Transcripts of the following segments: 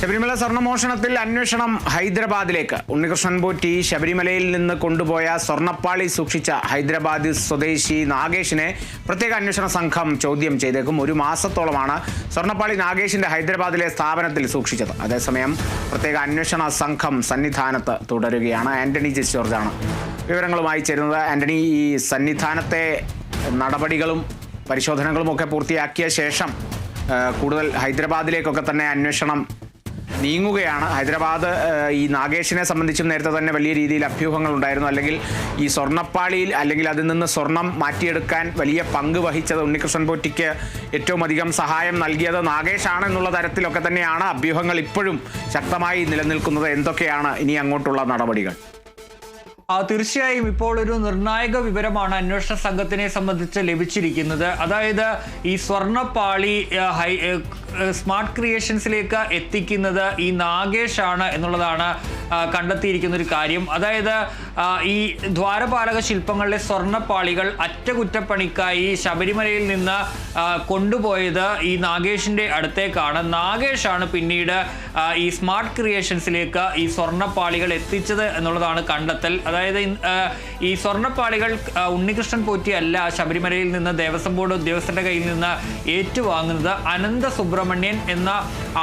ശബരിമല സ്വർണമോഷണത്തിൽ അന്വേഷണം ഹൈദരാബാദിലേക്ക്. ഉണ്ണികൃഷ്ണൻ പോറ്റി ശബരിമലയിൽ നിന്ന് കൊണ്ടുപോയ സ്വർണപ്പാളി സൂക്ഷിച്ച ഹൈദരാബാദ് സ്വദേശി നാഗേഷിനെ പ്രത്യേക അന്വേഷണ സംഘം ചോദ്യം ചെയ്തേക്കും. ഒരു മാസത്തോളമാണ് സ്വർണപ്പാളി നാഗേഷിന്റെ ഹൈദരാബാദിലെ സ്ഥാപനത്തിൽ സൂക്ഷിച്ചത്. അതേസമയം പ്രത്യേക അന്വേഷണ സംഘം സന്നിധാനത്ത് തുടരുകയാണ്. ആന്റണി ജെ ജോർജാണ് വിവരങ്ങളുമായി ചേരുന്നത്. ആന്റണി ഈ സന്നിധാനത്തെ നടപടികളും പരിശോധനകളും ഒക്കെ പൂർത്തിയാക്കിയ ശേഷം കൂടുതൽ ഹൈദരാബാദിലേക്കൊക്കെ തന്നെ അന്വേഷണം നീങ്ങുകയാണ്. ഹൈദരാബാദ് ഈ നാഗേഷിനെ സംബന്ധിച്ചും നേരത്തെ തന്നെ വലിയ രീതിയിൽ അഭ്യൂഹങ്ങൾ ഉണ്ടായിരുന്നു. അല്ലെങ്കിൽ ഈ സ്വർണപ്പാളിയിൽ അല്ലെങ്കിൽ അതിൽ നിന്ന് സ്വർണം മാറ്റിയെടുക്കാൻ വലിയ പങ്ക് വഹിച്ചത് ഉണ്ണികൃഷ്ണൻ പോറ്റിക്ക് ഏറ്റവും അധികം സഹായം നൽകിയത് നാഗേഷാണ് എന്നുള്ള തരത്തിലൊക്കെ തന്നെയാണ് അഭ്യൂഹങ്ങൾ ഇപ്പോഴും ശക്തമായി നിലനിൽക്കുന്നത്. എന്തൊക്കെയാണ് ഇനി അങ്ങോട്ടുള്ള നടപടികൾ? തീർച്ചയായും ഇപ്പോൾ ഒരു നിർണായക വിവരമാണ് അന്വേഷണ സംഘത്തിനെ സംബന്ധിച്ച് ലഭിച്ചിരിക്കുന്നത്. അതായത് ഈ സ്വർണപ്പാളി സ്മാർട്ട് ക്രിയേഷൻസിലേക്ക് എത്തിക്കുന്നത് ഈ നാഗേഷ് ആണ് എന്നുള്ളതാണ് കണ്ടെത്തിയിരിക്കുന്ന ഒരു കാര്യം. അതായത് ഈ ദ്വാരപാലക ശില്പങ്ങളിലെ സ്വർണപ്പാളികൾ അറ്റകുറ്റപ്പണിക്കായി ശബരിമലയിൽ നിന്ന് കൊണ്ടുപോയത് ഈ നാഗേഷിന്റെ അടുത്തേക്കാണ്. നാഗേഷാണ് പിന്നീട് ഈ സ്മാർട്ട് ക്രിയേഷൻസിലേക്ക് ഈ സ്വർണപ്പാളികൾ എത്തിച്ചത് എന്നുള്ളതാണ് കണ്ടെത്തൽ. അതായത് ഈ സ്വർണപ്പാളികൾ ഉണ്ണികൃഷ്ണൻ പോറ്റി അല്ല ശബരിമലയിൽ നിന്ന് ദേവസ്വം ബോർഡ് ഉദ്യോഗസ്ഥരുടെ കയ്യിൽ നിന്ന് ഏറ്റുവാങ്ങുന്നത് അനന്ത സുബ്രഹ്മണ്യൻ എന്ന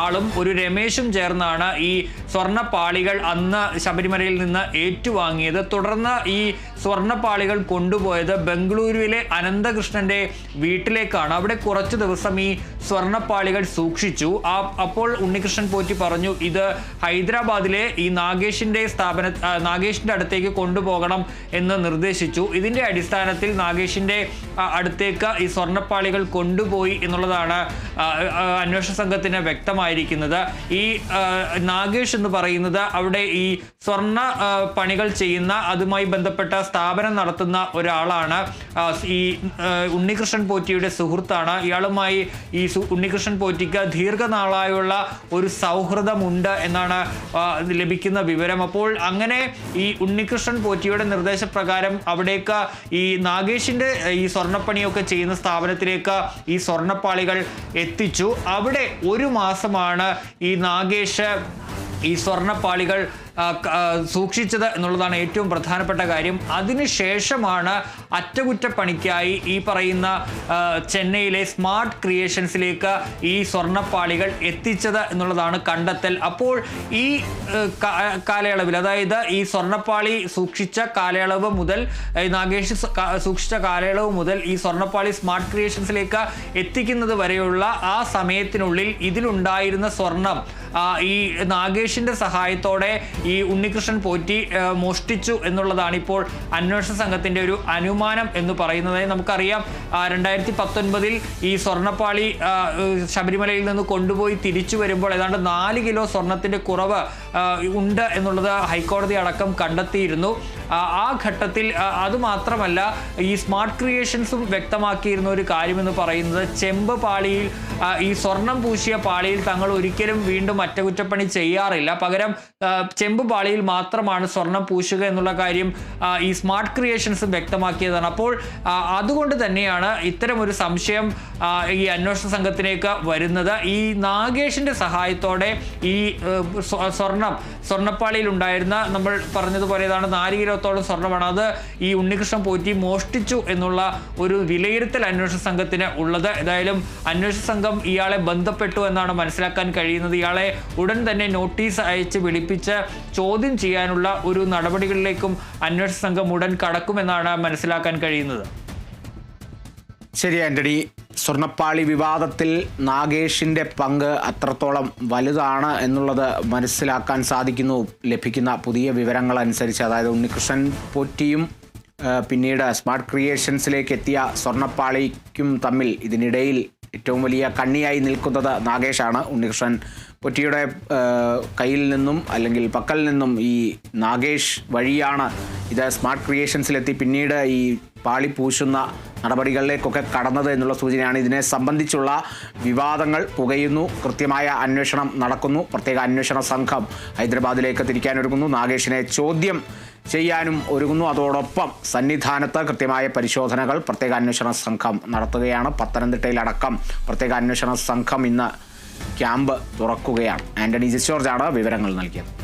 ആളും ഒരു രമേശും ചേർന്നാണ് ഈ സ്വർണപ്പാളികൾ അന്ന് ശബരിമലയിൽ നിന്ന് ഏറ്റുവാങ്ങിയത്. തുടർന്ന് ഈ സ്വർണപ്പാളികൾ കൊണ്ടുപോയത് ബംഗളൂരുവിലെ അനന്തകൃഷ്ണന്റെ വീട്ടിലേക്കാണ്. അവിടെ കുറച്ച് ദിവസം ഈ സ്വർണപ്പാളികൾ സൂക്ഷിച്ചു. ആ അപ്പോൾ ഉണ്ണികൃഷ്ണൻ പോറ്റി പറഞ്ഞു ഇത് ഹൈദരാബാദിലെ ഈ നാഗേഷിന്റെ സ്ഥാപന നാഗേഷിന്റെ അടുത്തേക്ക് കൊണ്ടുപോകണം എന്ന് നിർദ്ദേശിച്ചു. ഇതിന്റെ അടിസ്ഥാനത്തിൽ നാഗേഷിന്റെ അടുത്തേക്ക് ഈ സ്വർണപ്പാളികൾ കൊണ്ടുപോയി എന്നുള്ളതാണ് അന്വേഷണ സംഘത്തിന് വ്യക്തമായിരിക്കുന്നത് ഈ നാഗേഷ് എന്ന് പറയുന്നത് അവിടെ ഈ സ്വർണ പണികൾ ചെയ്യുന്ന അതുമായി ബന്ധപ്പെട്ട സ്ഥാപനം നടത്തുന്ന ഒരാളാണ്. ഈ ആ, ഉണ്ണികൃഷ്ണൻ പോറ്റിയുടെ സുഹൃത്താണ്. ഇയാളുമായി ഈ ഉണ്ണികൃഷ്ണൻ പോറ്റിക്ക് ദീർഘനാളായുള്ള ഒരു സൗഹൃദമുണ്ട് എന്നാണ് ആ, ലഭിക്കുന്ന വിവരം. അപ്പോൾ അങ്ങനെ ഈ ഉണ്ണികൃഷ്ണൻ പോറ്റിയുടെ നിർദ്ദേശപ്രകാരം അവിടേക്ക് ഈ നാഗേഷിന്റെ ഈ സ്വർണപ്പണിയൊക്കെ ചെയ്യുന്ന സ്ഥാപനത്തിലേക്ക് ഈ സ്വർണപ്പാളികൾ എത്തിച്ചു. അവിടെ ഒരു മാസമാണ് ഈ നാഗേഷ് ഈ ആ, സൂക്ഷിച്ചത് എന്നുള്ളതാണ് ഏറ്റവും പ്രധാനപ്പെട്ട കാര്യം. അതിനുശേഷമാണ് അറ്റകുറ്റപ്പണിക്കായി ഈ പറയുന്ന ചെന്നൈയിലെ സ്മാർട്ട് ക്രിയേഷൻസിലേക്ക് ഈ സ്വർണപ്പാളികൾ എത്തിച്ചത് എന്നുള്ളതാണ് കണ്ടെത്തൽ. അപ്പോൾ ഈ കാലയളവിൽ അതായത് ഈ സ്വർണപ്പാളി സൂക്ഷിച്ച കാലയളവ് മുതൽ നാഗേഷ് സൂക്ഷിച്ച കാലയളവ് മുതൽ ഈ സ്വർണപ്പാളി സ്മാർട്ട് ക്രിയേഷൻസിലേക്ക് എത്തിക്കുന്നത് വരെയുള്ള ആ സമയത്തിനുള്ളിൽ ഇതിലുണ്ടായിരുന്ന സ്വർണം ഈ നാഗേഷിന്റെ സഹായത്തോടെ ഈ ഉണ്ണികൃഷ്ണൻ പോറ്റി മോഷ്ടിച്ചു എന്നുള്ളതാണ് ഇപ്പോൾ അന്വേഷണ സംഘത്തിന്റെ ഒരു അനുമാനം എന്ന് പറയുന്നത്. നമുക്കറിയാം രണ്ടായിരത്തി പത്തൊൻപതിൽ ഈ സ്വർണപ്പാളി ശബരിമലയിൽ നിന്ന് കൊണ്ടുപോയി തിരിച്ചു വരുമ്പോൾ ഏതാണ്ട് നാല് കിലോ സ്വർണത്തിന്റെ കുറവ് ഉണ്ട് എന്നുള്ളത് ഹൈക്കോടതി അടക്കം കണ്ടെത്തിയിരുന്നു. ആ, ഘട്ടത്തിൽ അതുമാത്രമല്ല ഈ സ്മാർട്ട് ക്രിയേഷൻസും വ്യക്തമാക്കിയിരുന്ന ഒരു കാര്യമെന്ന് പറയുന്നത് ചെമ്പ് പാളിയിൽ ഈ സ്വർണം പൂശിയ പാളിയിൽ തങ്ങൾ ഒരിക്കലും വീണ്ടും അറ്റകുറ്റപ്പണി ചെയ്യാറില്ല. പകരം ചെമ്പ് പാളിയിൽ മാത്രമാണ് സ്വർണം പൂശുക എന്നുള്ള കാര്യം ഈ സ്മാർട്ട് ക്രിയേഷൻസും വ്യക്തമാക്കിയതാണ്. അപ്പോൾ അതുകൊണ്ട് തന്നെയാണ് ഇത്തരം ഒരു സംശയം ഈ അന്വേഷണ സംഘത്തിലേക്ക് വരുന്നത്. ഈ നാഗേഷിന്റെ സഹായത്തോടെ ഈ സ്വർണം സ്വർണപ്പാളിയിൽ ഉണ്ടായിരുന്ന നമ്മൾ പറഞ്ഞതുപോലെ ഏതാണ് നാല് സ്വർണമാണ് അത് ഈ ഉണ്ണികൃഷ്ണൻ പോറ്റി മോഷ്ടിച്ചു എന്നുള്ള ഒരു വിലയിരുത്തൽ അന്വേഷണ സംഘത്തിന് ഉള്ളത്. ഏതായാലും അന്വേഷണ സംഘം ഇയാളെ ബന്ധപ്പെട്ടു എന്നാണ് മനസ്സിലാക്കാൻ കഴിയുന്നത്. ഇയാളെ ഉടൻ തന്നെ നോട്ടീസ് അയച്ച് വിളിപ്പിച്ച് ചോദ്യം ചെയ്യാനുള്ള ഒരു നടപടികളിലേക്കും അന്വേഷണ സംഘം ഉടൻ കടക്കുമെന്നാണ് മനസ്സിലാക്കാൻ കഴിയുന്നത്. ശരി ആന്റണി. സ്വർണപ്പാളി വിവാദത്തിൽ നാഗേഷിന്റെ പങ്ക് അത്രത്തോളം വലുതാണ് എന്നുള്ളത് മനസ്സിലാക്കാൻ സാധിക്കുന്നു. ലഭിക്കുന്ന പുതിയ വിവരങ്ങൾ അനുസരിച്ച് അതായത് ഉണ്ണികൃഷ്ണൻ പോറ്റിയും പിന്നീട് സ്മാർട്ട് ക്രിയേഷൻസിലേക്ക് എത്തിയ സ്വർണപ്പാളിക്കും തമ്മിൽ ഇതിനിടയിൽ ഏറ്റവും വലിയ കണ്ണിയായി നിൽക്കുന്നത് നാഗേഷാണ്. ഉണ്ണികൃഷ്ണൻ പൊറ്റിയുടെ കയ്യിൽ നിന്നും അല്ലെങ്കിൽ പക്കൽ നിന്നും ഈ നാഗേഷ് വഴിയാണ് ഇത് സ്മാർട്ട് ക്രിയേഷൻസിലെത്തി പിന്നീട് ഈ പാളി പൂശുന്ന നടപടികളിലേക്കൊക്കെ കടന്നത് എന്നുള്ള സൂചനയാണ്. ഇതിനെ സംബന്ധിച്ചുള്ള വിവാദങ്ങൾ പുകയുന്നു. കൃത്യമായ അന്വേഷണം നടക്കുന്നു. പ്രത്യേക അന്വേഷണ സംഘം ഹൈദരാബാദിലേക്ക് തിരിക്കാനൊരുങ്ങുന്നു നാഗേഷിനെ ചോദ്യം ചെയ്യാനും ഒരുങ്ങുന്നു. അതോടൊപ്പം സന്നിധാനത്ത് കൃത്യമായ പരിശോധനകൾ പ്രത്യേക അന്വേഷണ സംഘം നടത്തുകയാണ്. പത്തനംതിട്ടയിലടക്കം പ്രത്യേക അന്വേഷണ സംഘം ഇന്ന് ക്യാമ്പ് തുറക്കുകയാണ്. ആന്റണി ജോർജാണ് വിവരങ്ങൾ നൽകിയത്.